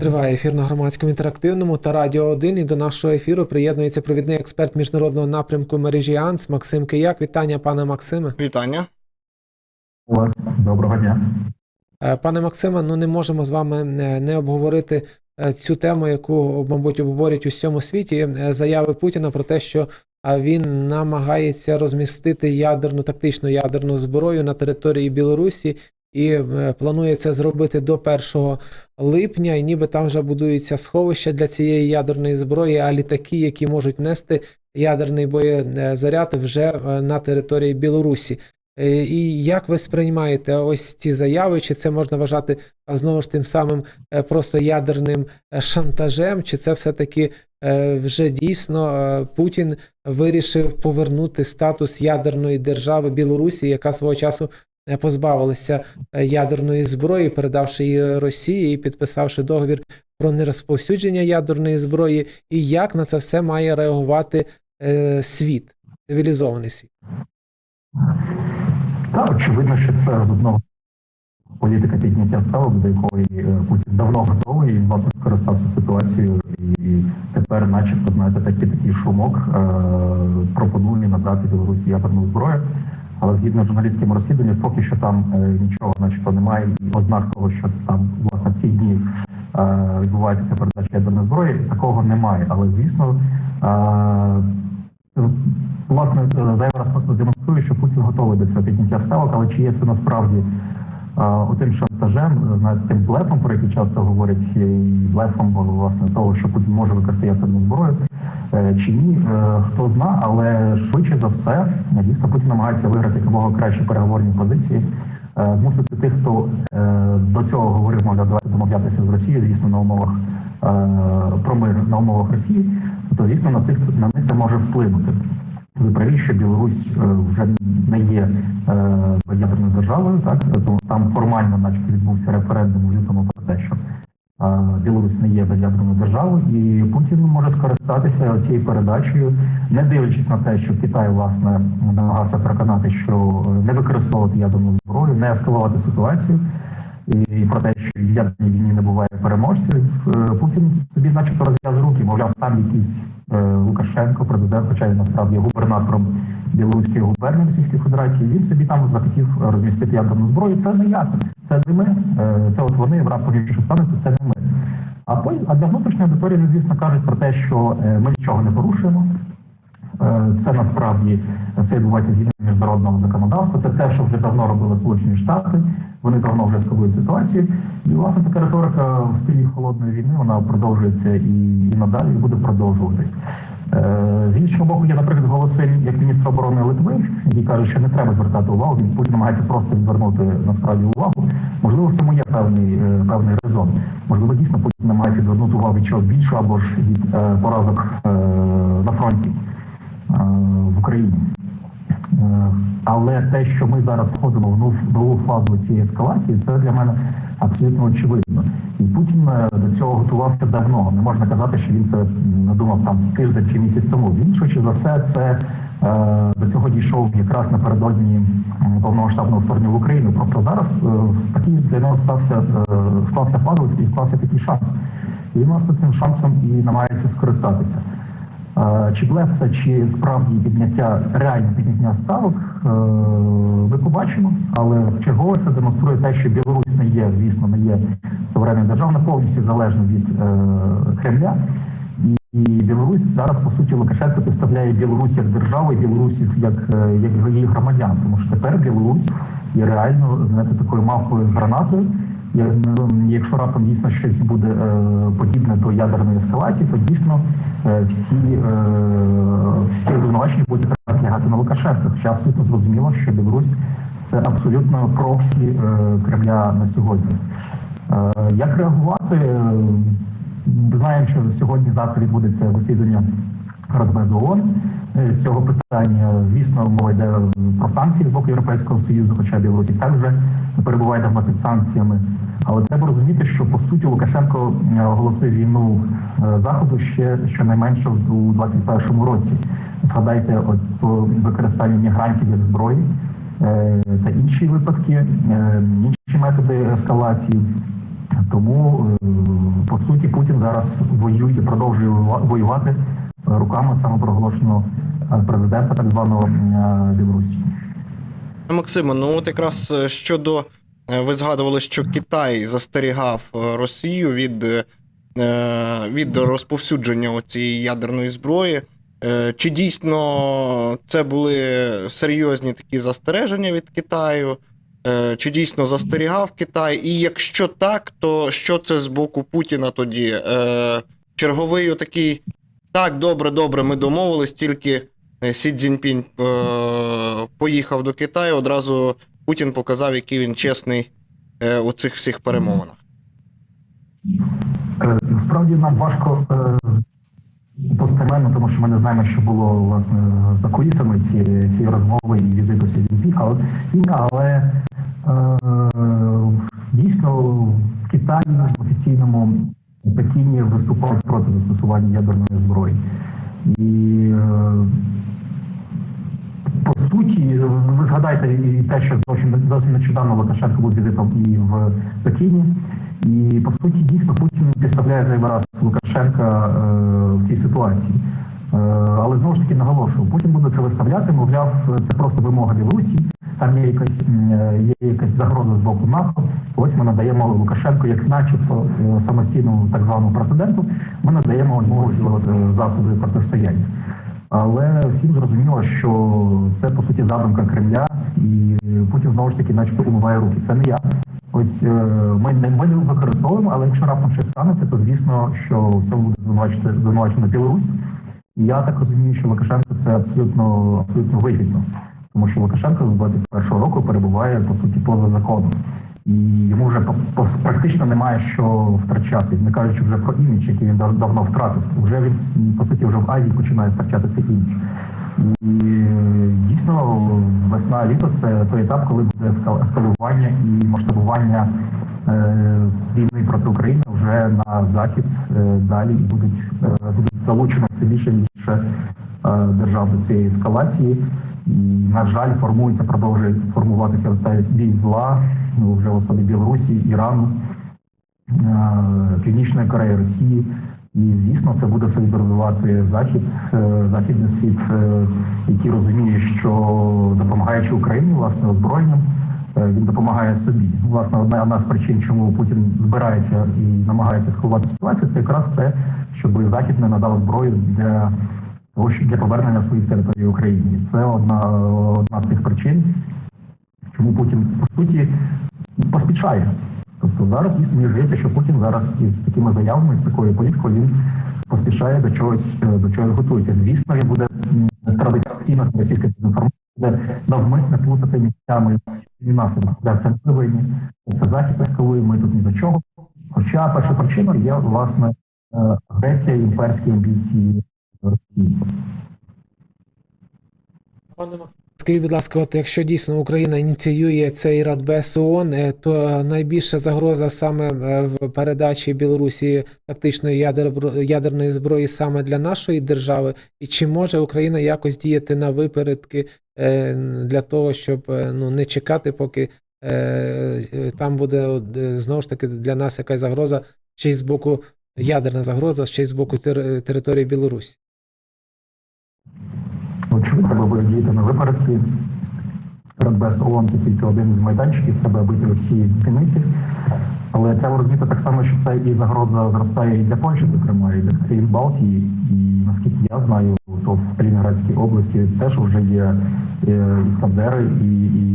Триває ефір на громадському інтерактивному та радіо 1. І до нашого ефіру приєднується провідний експерт міжнародного напрямку мережі АНС Максим Кияк. Вітання, пане Максиме. Вітання. У вас доброго дня. Е, Пане Максиме, ну не можемо з вами е, не обговорити е, цю тему, яку, мабуть, обговорюють у всьому світі. Заяви Путіна про те, що він намагається розмістити ядерну тактичну ядерну зброю на території Білорусі і е, планує це зробити до 1 липня, і ніби там вже будуються сховища для цієї ядерної зброї, а літаки, які можуть нести ядерний боєзаряд вже е, на території Білорусі. Е, І як ви сприймаєте ось ці заяви? Чи це можна вважати знову ж тим самим просто ядерним шантажем? Чи це все-таки вже дійсно Путін вирішив повернути статус ядерної держави Білорусі, яка свого часу е, позбавилася е, ядерної зброї, передавши її Росії і підписавши договір про нерозповсюдження ядерної зброї? І як на це все має реагувати е, світ, цивілізований світ? Так, очевидно, що це з одного політика підняття ставок, до якої Путін давно готовий і власне скористався ситуацією, і тепер, начебто, знаєте, такий такий шумок е, пропонує надати Білорусі ядерну зброю. Але згідно з журналістським розслідуванням, поки що там е, нічого, начебто, немає і ознак того, що там власне ці дні е, відбувається ця передача ядерної зброї. Такого немає. Але звісно, е, власне зайвий раз демонструє, що Путін готовий до цього підняття ставок, але чи є це насправді отим шантажем, тим блефом, про який часто говорять, і блефом власне того, що Путін може використати ядерну зброю, чи ні, е, хто зна, але швидше за все, е, дійсно Путін намагається виграти якомога кращі переговорні позиції. е, Змусити тих, хто е, до цього говорив, мовляв, давайте домовлятися з Росією, звісно, на умовах е, про мир на умовах Росії, то звісно на цих на них це може вплинути. Ви праві, що Білорусь е, вже не є е, без'ядерною державою, так тому там формально, начебто, відбувся референдум у лютому про те, що е, Білорусь не є без'ядерною державою, і Путін може скористатися цією передачею, не дивлячись на те, що Китай власне намагався переконати, що е, не використовувати ядерну зброю, не ескалувати ситуацію. І про те, що в ядерній війні не буває переможців, е, Путін собі, начебто, розв'яз руки, мовляв, там якийсь е, Лукашенко, президент, хоча він насправді губернатором Білоруської губернії Російської Федерації. Він собі там захотів розмістити ядерну зброю. Це не я, це не ми. Е, Це от вони в рамках що станеться, це не ми. А потім а для внутрішньої аудиторії, звісно, кажуть про те, що е, ми нічого не порушуємо. Е, Це насправді все відбувається згідно міжнародного законодавства. Це те, що вже давно робили Сполучені Штати. Вони давно вже ескалують ситуацію. І власне така риторика в стилі холодної війни вона продовжується і, і надалі і буде продовжуватись. Е, З іншого боку, є, наприклад, голоси як міністра оборони Литви, який каже, що не треба звертати увагу. Він Путін намагається просто відвернути насправді увагу. Можливо, в цьому є певний е, певний резон. Можливо, дійсно Путін намагається відвернути увагу від чогось більшого або ж від е, поразок е, на фронті е, в Україні. Е, Але те, що ми зараз входимо в нову фазу цієї ескалації, це для мене абсолютно очевидно. І Путін е, до цього готувався давно. Не можна казати, що він це надумав там тиждень чи місяць тому. Він швидше за все це е, до цього дійшов якраз напередодні повномасштабного вторгнення в Україну. Просто зараз такий для нього стався склався пазл і склався такий шанс. І власне цим шансом і намагається скористатися. Чи блеф це, чи справді підняття, реальне підняття ставок, е, ми побачимо. Але чергове це демонструє те, що Білорусь не є, звісно, не є суверенною державою, вона повністю залежна від е, Кремля. І Білорусь зараз, по суті, Лукашенко представляє Білорусь як державу і Білорусів як, е, як її громадян. Тому що тепер Білорусь є реально знаєте, такою мавкою з гранатою. Якщо раптом дійсно щось буде подібне до ядерної ескалації, то дійсно всі, е, всі звинувачення будуть якраз лягати на Лукашенка. Хоча абсолютно зрозуміло, що Білорусь це абсолютно проксі е, Кремля на сьогодні. Е, як реагувати? Е, Знаємо, що сьогодні завтра відбудеться засідання Радбезу ООН е, з цього питання. Звісно, мова йде про санкції з боку Європейського Союзу, хоча Білорусь і так вже перебуває давно під санкціями. Але треба розуміти, що по суті Лукашенко е, оголосив війну е, заходу ще щонайменше у 21-му році. Згадайте, от по використанню мігрантів як зброї е, та інші випадки, інші методи ескалації. Тому, по суті, Путін зараз воює, продовжує воювати руками самопроголошеного президента так званого Білорусі. Максиме, ну от якраз щодо ви згадували, що Китай застерігав е, Росію від, е, від розповсюдження цієї ядерної зброї. Е, Чи дійсно це були серйозні такі застереження від Китаю? Е, Чи дійсно застерігав Китай? І якщо так, то що це з боку Путіна тоді? Е, Черговий отакий так, добре, добре, ми домовились, тільки е, Сі Цзіньпінь е, поїхав до Китаю, одразу Путін показав, який він чесний е, у цих всіх перемовинах. Е, Насправді нам важко е, постеменно, тому що ми не знаємо, що було власне за кулісами цієї, цієї розмови і візиту Сі але, е, дійсно Китаї в офіційному Пекіні виступають проти застосування ядерної зброї. І е, по суті, ви згадайте і те, що зовсім зовсім нещодавно Лукашенко був візитом і в Пекіні. І по суті, дійсно Путін підставляє зайвий раз Лукашенка е, в цій ситуації. Е, але знову ж таки наголошую, Путін буде це виставляти, мовляв, це просто вимога Білорусі. Там є якась є якась загроза з боку НАТО. Ось ми надаємо Лукашенку, як начебто е, самостійному так званому президенту, ми надаємо йому е, засоби протистояння. Але всім зрозуміло, що це по суті задумка Кремля, і Путін знову ж таки, начебто, умиває руки. Це не я. Ось е, ми не ми не використовуємо, але якщо раптом щось станеться, то звісно, що в буде звинувачити звинувачена Білорусь. І я так розумію, що Лукашенко це абсолютно абсолютно вигідно, тому що Лукашенко з 21-го року перебуває по суті поза законом. І йому вже практично немає що втрачати, не кажучи вже про імідж, який він дав- давно втратив. Вже він по суті вже в Азії починає втрачати цей імідж. І дійсно весна літо це той етап, коли буде ескал- ескалування і масштабування е, війни проти України вже на захід е, далі і будуть е, будуть залучено все більше і більше держав до цієї ескалації. І на жаль, формується, продовжує формуватися та бій зла вже в особі Білорусі, Ірану, е, Північної Кореї, Росії. І звісно, це буде солідаризувати захід, е, західний світ, е, який розуміє, що допомагаючи Україні власне озброєнням, він допомагає собі. Власне, одна, з причин, чому Путін збирається і намагається сховати ситуацію, це якраз те, щоб захід не надав зброю для того, для повернення своїх територій Україні. Це одна, одна з тих причин, чому Путін по суті поспішає. Тобто зараз дійсно мені здається, що Путін зараз із такими заявами, з такою політикою, він поспішає до чогось е, до чогось готується. Звісно, він буде традиційно російська дезінформація, буде навмисне плутати місцями і наслідок. Це не винні. Це захід ескалує, ми тут ні до чого. Хоча перша причина є власне е, агресія імперської амбіції Росії. Пане Максиме, скажіть, будь ласка, от якщо дійсно Україна ініціює цей Радбез ООН, е, то найбільша загроза саме е, в передачі Білорусі тактичної ядер- ядерної зброї саме для нашої держави, і чи може Україна якось діяти на випередки е, для того, щоб е, ну не чекати, поки е, е, там буде е, знову ж таки для нас якась загроза ще й з боку ядерна загроза, ще й з боку тер- території Білорусі? Треба буде діяти на випередки. Радбез ООН це тільки один з майданчиків, треба бити всі дзвіниці. Але треба розуміти так само, що це і загроза зростає і для Польщі, зокрема, і для країн Балтії. І наскільки я знаю, то в Калінінградській області теж вже є е, іскандери і, і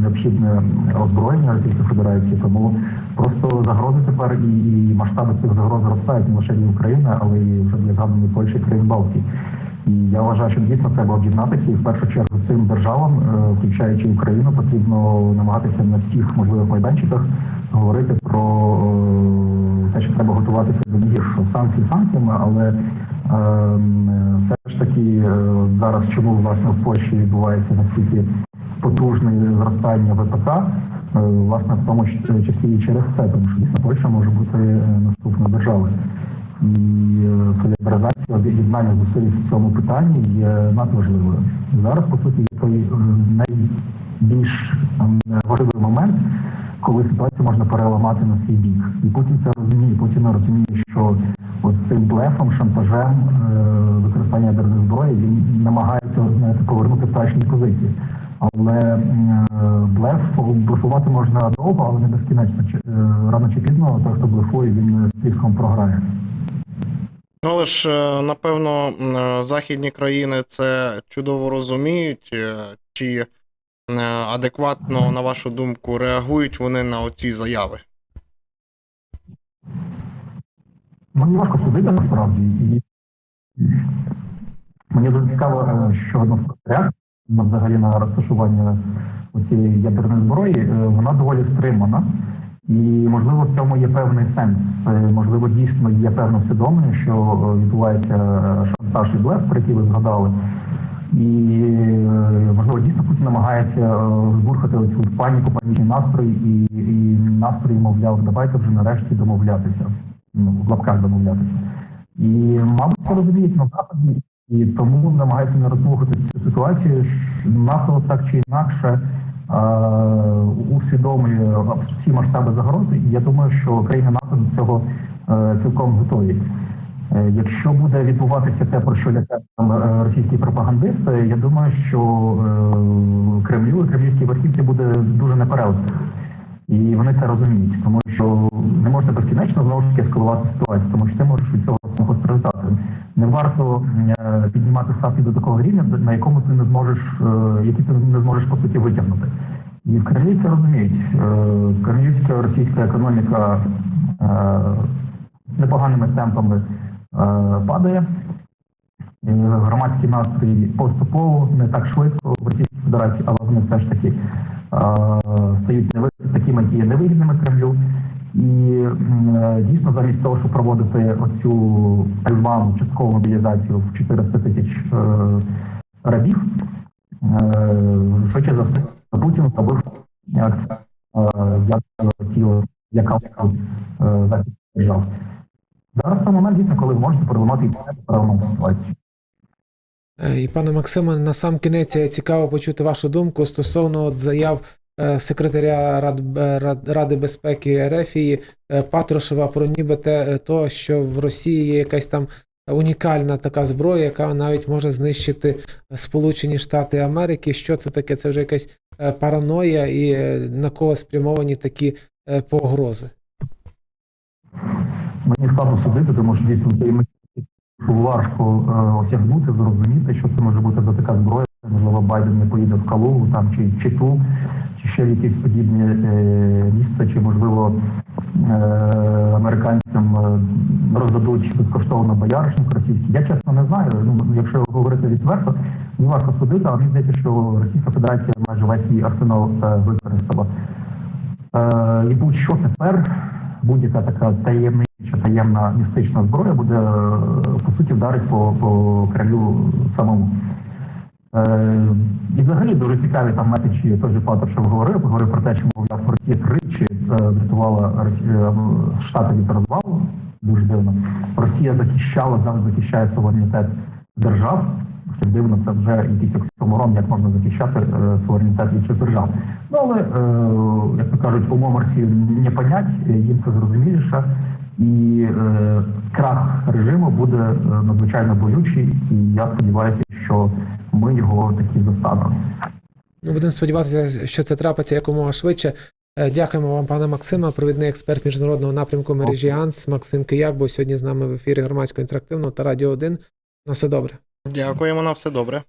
необхідне озброєння Російської Федерації. Тому просто загрози тепер і, і масштаби цих загроз зростають не лише для України, але й вже для згаданої Польщі і країн Балтії. І я вважаю, що дійсно треба об'єднатися, і в першу чергу цим державам, е, включаючи Україну, потрібно намагатися на всіх можливих майданчиках говорити про е, те, що треба готуватися до найгіршого санкції санкціями, але ем, все ж таки е, зараз чому власне в Польщі відбувається настільки потужне зростання ВПК, власне в тому числі і через це, тому що дійсно Польща може бути наступною державою. І е, солідаризація, об'єднання зусиль в цьому питанні є надважливою. Зараз, по суті, є той е, найбільш важливий момент, коли ситуацію можна переламати на свій бік. І Путін це розуміє. Путін розуміє, що от цим блефом, шантажем, е, використання ядерної зброї він намагається знаєте, повернути втрачені позиції. Але блеф блефувати можна довго, але не безкінечно. Рано чи пізно той, хто блефує, він з тріском програє. Ну, але ж, е, напевно, е, західні країни це чудово розуміють, е, чи адекватно, на вашу думку, реагують вони на оці заяви. Мені важко судити насправді. Мені дуже цікаво, що одна з взагалі на розташування цієї ядерної зброї, вона доволі стримана. І можливо в цьому є певний сенс. Е, Можливо, дійсно є певне усвідомлення, що е, відбувається е, шантаж і блеф, про який ви згадали. І можливо дійсно Путін намагається збурхати цю паніку, панічний настрій і, і настрій, мовляв, давайте вже нарешті домовлятися. Ну, в лапках домовлятися. І, мабуть, це розуміють на заході, і тому намагаються не роздмухати цю ситуацію. НАТО так чи інакше усвідомлює всі масштаби загрози. І я думаю, що країни НАТО до цього е, цілком готові. Е, Якщо буде відбуватися те, про що там, е, російські пропагандисти, я думаю, що Кремлю і кремлівській верхівці буде дуже непереливки. І вони це розуміють, тому що не можна безкінечно знову ж таки ескалувати ситуацію, тому що ти можеш від цього власне постраждати. Не варто е, піднімати ставки до такого рівня, на якому ти не зможеш, е, який ти не зможеш по суті витягнути. І в Кремлі це розуміють. Е, Кремлівська російська економіка непоганими темпами падає. Громадський настрій поступово не так швидко в Російській Федерації, але вони все ж таки стають такими, які є невигідними Кремлю. І е, дійсно, замість того, щоб проводити оцю так звану часткову мобілізацію в 400 тисяч е, рабів, е, швидше за все, Путін зробив акцент тіло, яка захід держав. Зараз той момент дійсно, коли ви можете переламати переламати ситуацію. Е, І пане Максиме, на сам кінець цікаво почути вашу думку стосовно от заяв е, секретаря Рад, е, Рад- Ради безпеки Рефії Патрушева про ніби те, що в Росії є якась там унікальна така зброя, яка навіть може знищити Сполучені Штати Америки. Що це таке? Це вже якась параноя і на кого спрямовані такі погрози. Мені складно судити, тому що дійсно цей важко е, осягнути, зрозуміти, що це може бути за така зброя. Можливо, Байден не поїде в Калугу там чи Читу, чи ще в якесь подібне е, місце, чи можливо е, американцям е, роздадуть безкоштовно бояришник російський. Я чесно не знаю. Ну якщо говорити відверто, мені важко судити, але мені здається, що Російська Федерація майже весь свій арсенал е, використала. Е, і будь-що тепер, будь-яка така таємнича, таємна містична зброя буде е, по суті вдарить по, по Кремлю самому. Е, і взагалі дуже цікаві там меседжі той же Патрушев говорив, говорив про те, що мовляв Росія тричі е, врятувала е, Штати від розвалу. Дуже дивно. Росія захищала, завжди захищає суверенітет держав. Хоча дивно, це вже якийсь оксюморон, як можна захищати е, суверенітет інших держав. Ну але, е, як то кажуть, умом Росії не понять, їм це зрозуміліше. І е, крах режиму буде е, надзвичайно болючий, і я сподіваюся, що ми його таки застанемо. Ну, будемо сподіватися, що це трапиться якомога швидше. Е, Дякуємо вам, пане Максиме, провідний експерт міжнародного напрямку мережі АНС Максим Кияк, був сьогодні з нами в ефірі громадського інтерактивного та Радіо 1. На все добре. Дякуємо на все добре.